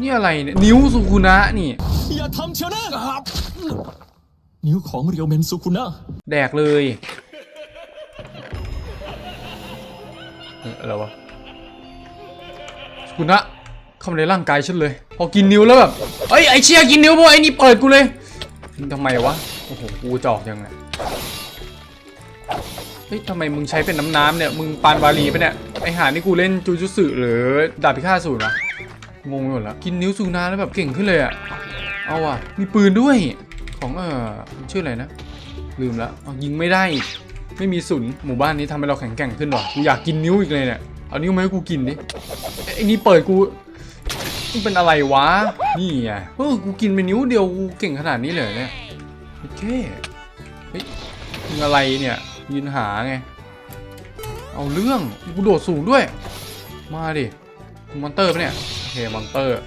นี่อะไรเนี่ยนิ้วสุคุนะนี่ อย่าทำเชียวนะนิ้วของเรียวเมนสุคุนะแดกเลยเอออะไรวะสุคุนะเข้ามาในร่างกายฉันเลย พอกินนิ้วแล้วแบบเอ้ยไอเชี่ยกินนิ้วพวกไอ้นี่เปิดกูเลยมึงทำไมวะโอ้โหกูจอกยังไงเฮ้ยทำไมมึงใช้เป็นน้ำน้ำๆเนี่ย มึงปานวาลีปะเนี่ยไอหานี่กูเล่นจูจูสึหรือดาบพิฆาตศูนย์วะ งงไปหมดแล้วกินนิ้วสุนาแล้วแบบเก่งขึ้นเลยอะเอาวะมีปืนด้วยของเออชื่ออะไรนะ ลืมแล้วยิงไม่ได้อีกไม่มีศูนย์หมู่บ้านนี้ทำให้เราแข็งแกร่งขึ้นว่ะกูอยากกินนิ้วอีกเลยเนี่ยเอานิ้วมาให้กูกินดิไอ้นี่เปิดกูมึงเป็นอะไรวะนี่ไงเออกูกินไปนิ้วเดียวกูเก่งขนาดนี้เลยเนี่ยโอเคเฮ้ยมึงอะไรเนี่ยยืนหาไงเอาเรื่องกูโดดสูงด้วย มาดิมอนเตอร์ปะเนี่ย เคมอนเตอร์